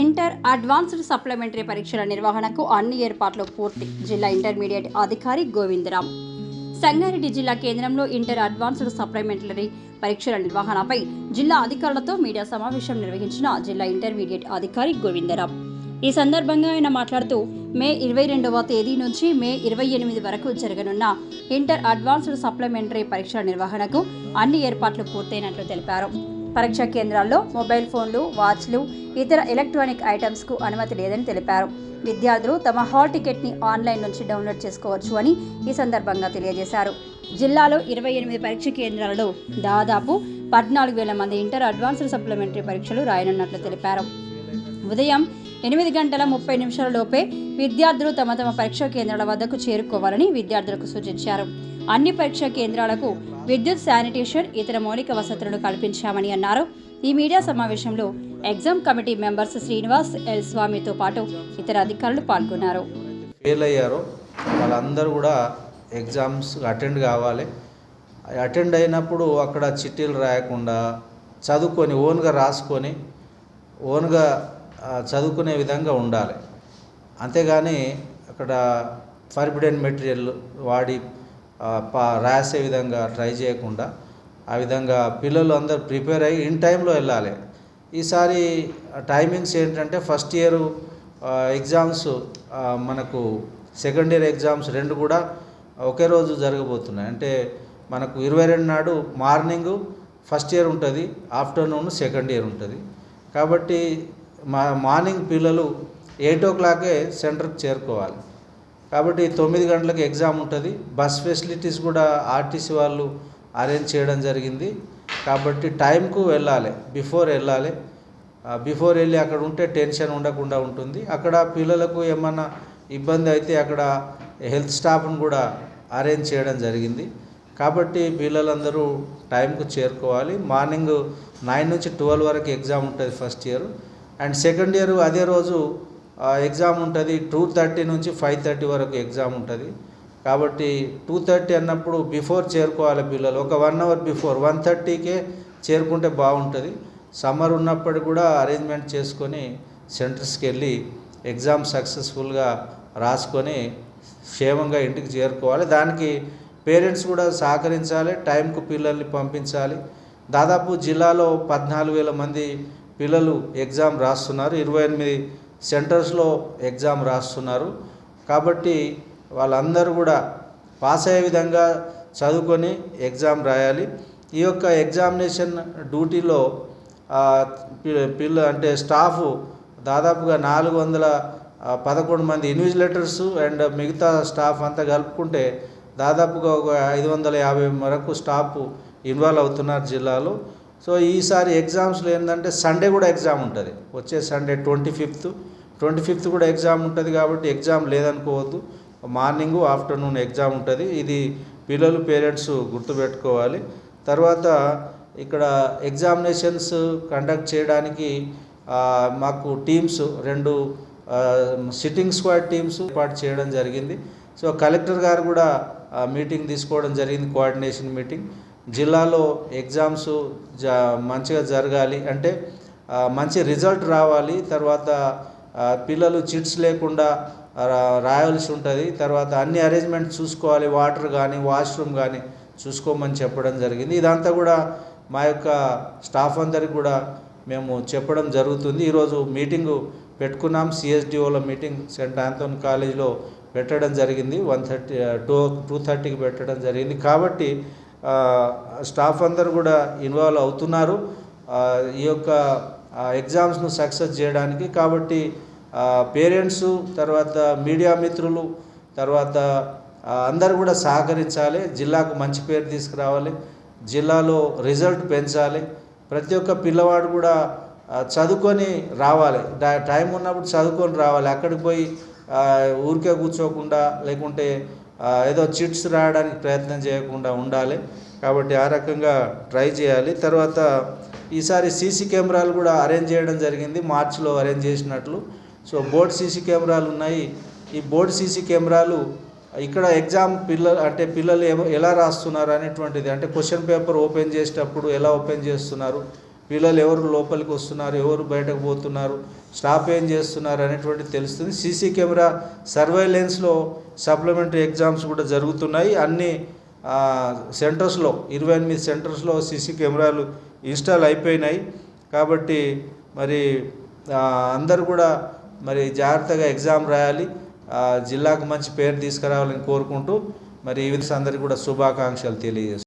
Inter advanced supplementary పరీక్షల నిర్వహణకు అన్ని ఏర్పాట్లు పూర్తి. జిల్లా ఇంటర్మీడియట్ అధికారి గోవిందరామ్ సంగారెడ్డి జిల్లా కేంద్రంలో ఇంటర్ అడ్వాన్స్డ్ సప్లిమెంటరీ పరీక్షల నిర్వహణపై జిల్లా అధికారులతో మీడియా సమావేశం నిర్వహించిన జిల్లా ఇంటర్మీడియట్ అధికారి గోవిందరామ్ ఈ సందర్భంగా ఆయన మాట్లాడుతూ మే ఇరవై రెండవ తేదీ నుంచి మే ఇరవై ఎనిమిది వరకు జరగనున్న ఇంటర్ అడ్వాన్స్డ్ సప్లిమెంటరీ పరీక్షల నిర్వహణకు అన్ని ఏర్పాట్లు పూర్తయినట్లు తెలిపారు. పరీక్షా కేంద్రాల్లో మొబైల్ ఫోన్లు వాచ్లు ఇతర ఎలక్ట్రానిక్ ఐటమ్స్కు అనుమతి లేదని తెలిపారు. విద్యార్థులు తమ హాల్ టికెట్ని ఆన్లైన్ నుంచి డౌన్లోడ్ చేసుకోవచ్చు అని ఈ సందర్భంగా తెలియజేశారు. జిల్లాలో ఇరవై ఎనిమిది పరీక్ష కేంద్రాలలో దాదాపు పద్నాలుగు వేల మంది ఇంటర్ అడ్వాన్స్డ్ సప్లిమెంటరీ పరీక్షలు రాయనున్నట్లు తెలిపారు. ఉదయం ఎనిమిది గంటల ముప్పై నిమిషాల లోపే విద్యార్థులు తమ తమ పరీక్షా కేంద్రాల వద్దకు చేరుకోవాలని విద్యార్థులకు సూచించారు. అన్ని పరీక్షా కేంద్రాలకు విద్యుత్ శానిటేషన్ ఇతర మౌలిక వసతులను కల్పించామని అన్నారు. ఈ మీడియా సమావేశంలో exam committee members Srinivas L. స్వామితో పాటు ఇతర అధికారులు పాల్గొన్నారు. ఫెయిల్ అయ్యారో వాళ్ళందరూ కూడా ఎగ్జామ్స్ అటెండ్ కావాలి. అటెండ్ అయినప్పుడు అక్కడ చిట్టీలు రాయకుండా చదువుకొని ఓన్గా రాసుకొని ఓన్గా చదువుకునే విధంగా ఉండాలి. అంతేగాని అక్కడ ఫర్బిడెన్ మెటీరియల్ వాడి రాసే విధంగా ట్రై చేయకుండా ఆ విధంగా పిల్లలు అందరు ప్రిపేర్ అయ్యి ఇన్ టైంలో వెళ్ళాలి. ఈసారి టైమింగ్స్ ఏంటంటే ఫస్ట్ ఇయర్ ఎగ్జామ్స్ మనకు సెకండ్ ఇయర్ ఎగ్జామ్స్ రెండు కూడా ఒకే రోజు జరగబోతున్నాయి. అంటే మనకు ఇరవై రెండు నాడు మార్నింగ్ ఫస్ట్ ఇయర్ ఉంటుంది ఆఫ్టర్నూన్ సెకండ్ ఇయర్ ఉంటుంది. కాబట్టి మా మార్నింగ్ పిల్లలు ఎయిట్ ఓ క్లాకే సెంటర్కి చేరుకోవాలి. కాబట్టి తొమ్మిది గంటలకు ఎగ్జామ్ ఉంటుంది. బస్ ఫెసిలిటీస్ కూడా ఆర్టీసీ వాళ్ళు అరేంజ్ చేయడం జరిగింది. కాబట్టి టైంకు వెళ్ళాలి బిఫోర్ వెళ్ళాలి. బిఫోర్ వెళ్ళి అక్కడ ఉంటే టెన్షన్ ఉండకుండా ఉంటుంది. అక్కడ పిల్లలకు ఏమన్నా ఇబ్బంది అయితే అక్కడ హెల్త్ స్టాఫ్ను కూడా అరేంజ్ చేయడం జరిగింది. కాబట్టి పిల్లలందరూ టైంకు చేరుకోవాలి. మార్నింగ్ నైన్ నుంచి ట్వెల్వ్ వరకు ఎగ్జామ్ ఉంటుంది first year. And second year అదే రోజు ఎగ్జామ్ ఉంటుంది టూ థర్టీ నుంచి ఫైవ్ థర్టీ వరకు ఎగ్జామ్ ఉంటుంది. కాబట్టి టూ థర్టీ అన్నప్పుడు బిఫోర్ చేరుకోవాలి పిల్లలు. ఒక వన్ అవర్ బిఫోర్ వన్ థర్టీకే చేరుకుంటే బాగుంటుంది. సమ్మర్ ఉన్నప్పటికి కూడా అరేంజ్మెంట్ చేసుకొని సెంటర్స్కి వెళ్ళి ఎగ్జామ్ సక్సెస్ఫుల్గా రాసుకొని క్షేమంగా ఇంటికి చేరుకోవాలి. దానికి పేరెంట్స్ కూడా సహకరించాలి టైంకు పిల్లల్ని పంపించాలి. దాదాపు జిల్లాలో పద్నాలుగు వేల మంది పిల్లలు ఎగ్జామ్ రాస్తున్నారు. ఇరవై ఎనిమిది సెంటర్స్లో ఎగ్జామ్ రాస్తున్నారు. కాబట్టి వాళ్ళందరూ కూడా పాస్ అయ్యే విధంగా చదువుకొని ఎగ్జామ్ రాయాలి. ఈ యొక్క ఎగ్జామినేషన్ డ్యూటీలో పిల్ల అంటే స్టాఫ్ దాదాపుగా నాలుగు వందల పదకొండు మంది ఇన్విజిలేటర్స్ అండ్ మిగతా స్టాఫ్ అంతా కలుపుకుంటే దాదాపుగా ఒక ఐదు వందల యాభై వరకు స్టాఫ్ ఇన్వాల్వ్ అవుతున్నారు జిల్లాలో. సో ఈసారి ఎగ్జామ్స్లో ఏంటంటే సండే కూడా ఎగ్జామ్ ఉంటుంది. వచ్చే Sunday twenty fifth. Twenty fifth కూడా ఎగ్జామ్ ఉంటుంది కాబట్టి ఎగ్జామ్ లేదనుకోవద్దు. మార్నింగ్ ఆఫ్టర్నూన్ ఎగ్జామ్ ఉంటుంది. ఇది పిల్లలు పేరెంట్స్ గుర్తుపెట్టుకోవాలి. తర్వాత ఇక్కడ ఎగ్జామినేషన్స్ కండక్ట్ చేయడానికి మాకు టీమ్స్ రెండు సిట్టింగ్ స్క్వాడ్ టీమ్స్ ఏర్పాటు చేయడం జరిగింది. సో కలెక్టర్ గారు కూడా మీటింగ్ తీసుకోవడం జరిగింది కోఆర్డినేషన్ మీటింగ్. జిల్లాలో ఎగ్జామ్స్ జ మంచిగా జరగాలి. అంటే మంచి రిజల్ట్ రావాలి. తర్వాత పిల్లలు చిట్స్ లేకుండా రాయాల్సి ఉంటుంది. తర్వాత అన్ని అరేంజ్మెంట్ చూసుకోవాలి. వాటర్ కానీ వాష్రూమ్ కానీ చూసుకోమని చెప్పడం జరిగింది. ఇదంతా కూడా మా యొక్క స్టాఫ్ అందరికి కూడా మేము చెప్పడం జరుగుతుంది. ఈరోజు మీటింగు పెట్టుకున్నాం. సిఎస్డిఓల మీటింగ్ సెంట్ ఆంథోన్ కాలేజీలో పెట్టడం జరిగింది. వన్ థర్టీ టూ టూ థర్టీకి పెట్టడం జరిగింది. కాబట్టి స్టాఫ్ అందరు కూడా ఇన్వాల్వ్ అవుతున్నారు. ఈ యొక్క ఎగ్జామ్స్ను సక్సెస్ చేయడానికి కాబట్టి పేరెంట్స్ తర్వాత మీడియా మిత్రులు తర్వాత అందరు కూడా సహకరించాలి. జిల్లాకు మంచి పేరు తీసుకురావాలి. జిల్లాలో రిజల్ట్ పెంచాలి. ప్రతి ఒక్క పిల్లవాడు కూడా చదువుకొని రావాలి. టైం ఉన్నప్పుడు చదువుకొని రావాలి. అక్కడికి పోయి ఊరికే కూర్చోకుండా లేకుంటే ఏదో చిట్స్ రాయడానికి ప్రయత్నం చేయకుండా ఉండాలి. కాబట్టి ఆ రకంగా ట్రై చేయాలి. తర్వాత ఈసారి సీసీ కెమెరాలు కూడా అరేంజ్ చేయడం జరిగింది. మార్చిలో అరేంజ్ చేసినట్లు. సో బోర్డ్ సీసీ కెమెరాలు ఉన్నాయి. ఈ బోర్డ్ సీసీ కెమెరాలు ఇక్కడ ఎగ్జామ్ పిల్లలు అంటే పిల్లలు ఎలా రాస్తున్నారు అనేటువంటిది అంటే క్వశ్చన్ పేపర్ ఓపెన్ చేసేటప్పుడు ఎలా ఓపెన్ చేస్తున్నారు పిల్లలు ఎవరు లోపలికి వస్తున్నారు ఎవరు బయటకు పోతున్నారు స్టాప్ ఏం చేస్తున్నారు అనేటువంటి తెలుస్తుంది. సీసీ కెమెరా సర్వైలెన్స్లో సప్లిమెంటరీ ఎగ్జామ్స్ కూడా జరుగుతున్నాయి. అన్ని సెంటర్స్లో ఇరవై ఎనిమిది సెంటర్స్లో సీసీ కెమెరాలు ఇన్స్టాల్ అయిపోయినాయి. కాబట్టి మరి అందరు అందరూ కూడా మరి జాగ్రత్తగా ఎగ్జామ్ రాయాలి. ఆ, జిల్లాకు మంచి పేరు తీసుకురావాలని కోరుకుంటూ మరి ఈ విధంగా అందరికీ కూడా శుభాకాంక్షలు తెలియజేస్తాను